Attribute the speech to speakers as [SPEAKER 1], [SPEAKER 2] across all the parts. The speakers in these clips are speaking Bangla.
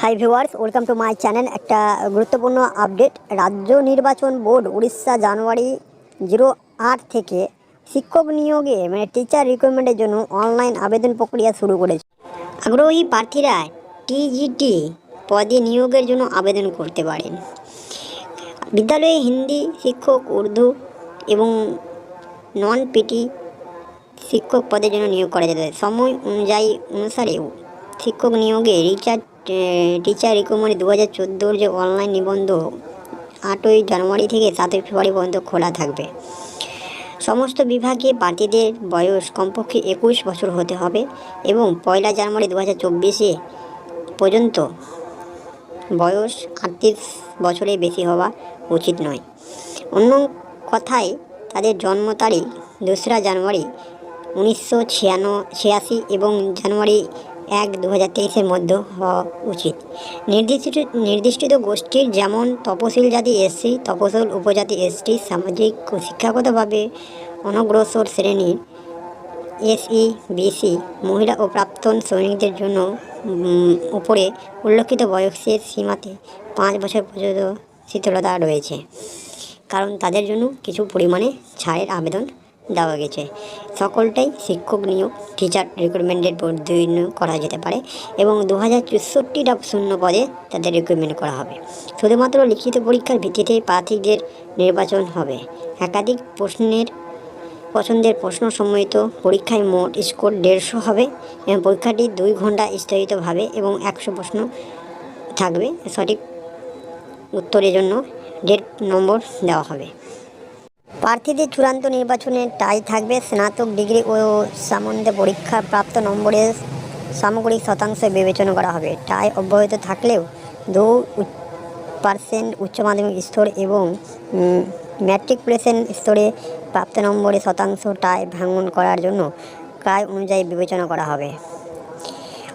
[SPEAKER 1] Hi viewers welcome to my channel একটা গুরুত্বপূর্ণ আপডেট রাজ্য নির্বাচন বোর্ড উড়িষ্যা জানুয়ারি জিরো আট থেকে শিক্ষক নিয়োগে মানে টিচার রিক্রুটমেন্টের জন্য অনলাইন আবেদন প্রক্রিয়া শুরু করেছে। আগ্রহী প্রার্থীরা টিজিটি পদে নিয়োগের জন্য আবেদন করতে পারেন। বিদ্যালয়ে হিন্দি শিক্ষক, উর্দু এবং নন পিটি শিক্ষক পদের জন্য নিয়োগ করা যেতে সময় অনুযায়ী অনুসারে শিক্ষক নিয়োগে রিচার্জ টিচার রিক্রুটমেন্ট দু হাজার চোদ্দোর যে অনলাইন নিবন্ধ আটই জানুয়ারি থেকে সাতই ফেব্রুয়ারি পর্যন্ত খোলা থাকবে। সমস্ত বিভাগে প্রার্থীদের বয়স কমপক্ষে একুশ বছর হতে হবে এবং পয়লা জানুয়ারি দু হাজার চব্বিশে পর্যন্ত বয়স আটত্রিশ বছরের বেশি হওয়া উচিত নয়। অন্য কথায়, তাদের জন্ম তারিখ দোসরা জানুয়ারি উনিশশো ছিয়ানো, ছিয়াশি এবং জানুয়ারি এক দু হাজার তেইশের মধ্যে হওয়া উচিত। নির্দিষ্ট নির্দিষ্ট গোষ্ঠীর যেমন তপশিল জাতি এসসি, তপশিল উপজাতি এসটি, সামাজিক ও শিক্ষাগতভাবে অনগ্রসর শ্রেণির এসই, বিসি, মহিলা ও প্রাক্তন সৈনিকদের জন্য উপরে উল্লেখিত বয়সের সীমাতে পাঁচ বছর পর্যন্ত শীতলতা রয়েছে। কারণ তাদের জন্য কিছু পরিমাণে ছাড়ের আবেদন দেওয়া গেছে। সকলটাই শিক্ষক নিয়োগ টিচার রিক্রুটমেন্টের জন্য করা যেতে পারে এবং দু হাজার চৌষট্টিটা শূন্য পদে তাদের রিক্রুটমেন্ট করা হবে। শুধুমাত্র লিখিত পরীক্ষার ভিত্তিতে প্রার্থীদের নির্বাচন হবে। একাধিক প্রশ্নের, পছন্দের প্রশ্ন সম্মিলিত পরীক্ষায় মোট স্কোর দেড়শো হবে এবং পরীক্ষাটি দুই ঘণ্টা স্থায়িতভাবে এবং একশো প্রশ্ন থাকবে। সঠিক উত্তরের জন্য ডেট নম্বর দেওয়া হবে। প্রার্থীদের চূড়ান্ত নির্বাচনে টাই থাকবে স্নাতক ডিগ্রি ও সামন্তে পরীক্ষা প্রাপ্ত নম্বরের সামগ্রিক শতাংশ বিবেচনা করা হবে। টাই অব্যাহত থাকলেও দু পার্সেন্ট উচ্চ মাধ্যমিক স্তর এবং ম্যাট্রিক ম্যাট্রিকুলেশন স্তরে প্রাপ্ত নম্বরে শতাংশ টাই ভাঙন করার জন্য কায় অনুযায়ী বিবেচনা করা হবে।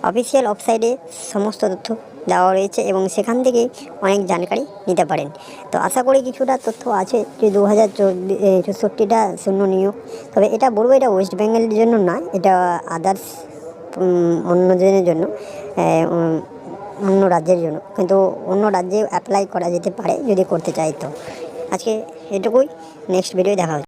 [SPEAKER 1] অফিসিয়াল ওয়েবসাইটে সমস্ত তথ্য দেওয়া রয়েছে এবং সেখান থেকে অনেক জানকারি নিতে পারেন। তো আশা করি কিছুটা তথ্য আছে যে দু হাজার চৌষট্টিটা শূন্য নিয়োগ। তবে এটা বলব এটা ওয়েস্ট বেঙ্গলের জন্য না এটা আদার্স অন্যজনের জন্য অন্য রাজ্যের জন্য। কিন্তু অন্য রাজ্যে অ্যাপ্লাই করা যেতে পারে যদি করতে চাই তো। আজকে এটুকুই নেক্সট ভিডিও দেখা